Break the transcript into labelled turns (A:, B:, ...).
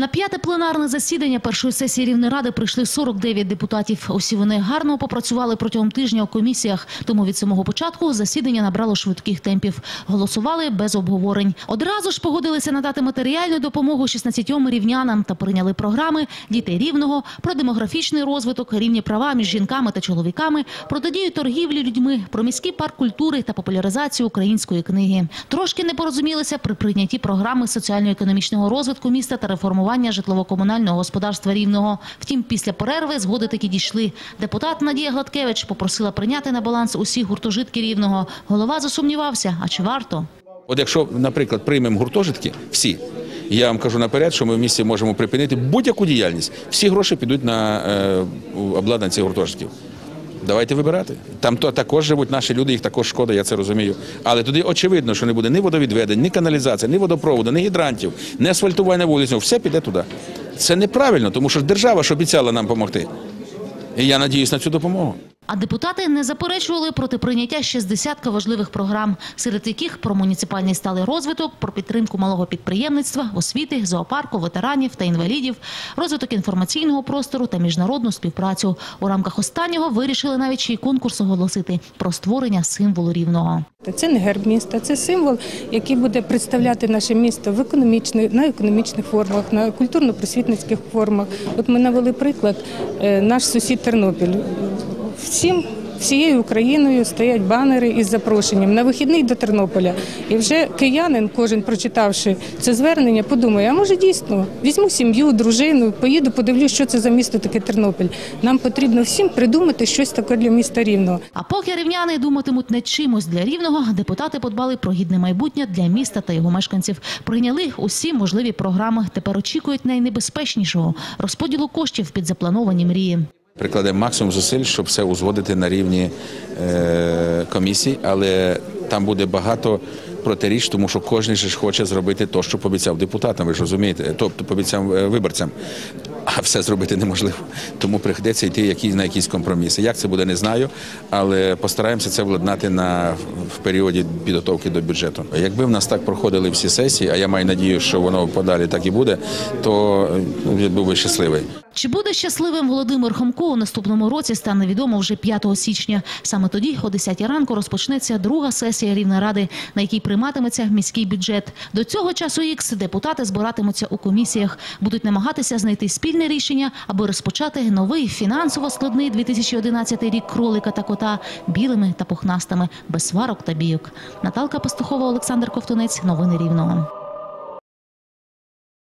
A: На п'яте пленарне засідання першої сесії Рівної ради прийшли 49 депутатів. Усі вони гарно попрацювали протягом тижня у комісіях, тому від самого початку засідання набрало швидких темпів. Голосували без обговорень. Одразу ж погодилися надати матеріальну допомогу 16 рівнянам та прийняли програми «Дітей рівного», про демографічний розвиток, рівні права між жінками та чоловіками, протидію торгівлі людьми, про міський парк культури та популяризацію української книги. Трошки не порозумілися при прийнятті програми соціально-економічного розвитку міста та реформування житлово-комунального господарства рівного. Втім, після перерви згоди таки дійшли. Депутат Надія Гладкевич попросила прийняти на баланс усі гуртожитки рівного. Голова засумнівався, а чи варто?
B: От якщо, наприклад, приймемо гуртожитки, всі, я вам кажу наперед, що ми в місті можемо припинити будь-яку діяльність. Всі гроші підуть на е, обладнання цих гуртожитків. Давайте вибирати. Там то також живуть наші люди, їх також шкода, я це розумію. Але туди очевидно, що не буде ні водовідведень, ні каналізації, ні водопроводу, ні гідрантів, ні асфальтування вулиць. Все піде туди. Це неправильно, тому що держава ж обіцяла нам допомогти. І я надіюсь на цю допомогу.
A: А депутати не заперечували проти прийняття ще з десятка важливих програм, серед яких про муніципальний сталий розвиток, про підтримку малого підприємництва, освіти, зоопарку, ветеранів та інвалідів, розвиток інформаційного простору та міжнародну співпрацю. У рамках останнього вирішили навіть ще й конкурс оголосити про створення символу рівного.
C: Це не герб міста, це символ, який буде представляти наше місто в економічних, на економічних формах, на культурно-просвітницьких формах. От ми навели приклад, е, наш сусід Тернопіль. Всім всією Україною стоять банери із запрошенням на вихідний до Тернополя. І вже киянин, кожен прочитавши це звернення, подумає, а може дійсно візьму сім'ю, дружину, поїду, подивлюсь, що це за місто таке Тернопіль. Нам потрібно всім придумати щось таке для міста Рівного.
A: А поки рівняни думатимуть не чимось для рівного, депутати подбали про гідне майбутнє для міста та його мешканців. Прийняли усі можливі програми. Тепер очікують найнебезпечнішого розподілу коштів під заплановані мрії.
B: Прикладемо максимум зусиль, щоб все узгодити на рівні е, комісій, але там буде багато протиріч, тому що кожен ж хоче зробити те, що пообіцяв депутатам, ви ж розумієте, тобто пообіцяв е, виборцям. А все зробити неможливо. Тому прийдеться йти на якісь компроміси. Як це буде, не знаю, але постараємося це владнати на, в періоді підготовки до бюджету. Якби в нас так проходили всі сесії, а я маю надію, що воно подалі так і буде, то е, я був би щасливий.
A: Чи буде щасливим Володимир Хомко у наступному році, стане відомо вже 5 січня. Саме тоді, о 10 ранку, розпочнеться друга сесія Рівної ради, на якій прийматиметься міський бюджет. До цього часу ікс депутати збиратимуться у комісіях, будуть намагатися знайти спільне рішення, аби розпочати новий фінансово складний 2011 рік кролика та кота білими та пухнастими, без сварок та бійок. Наталка Пастухова, Олександр Ковтунець. Новини Рівного.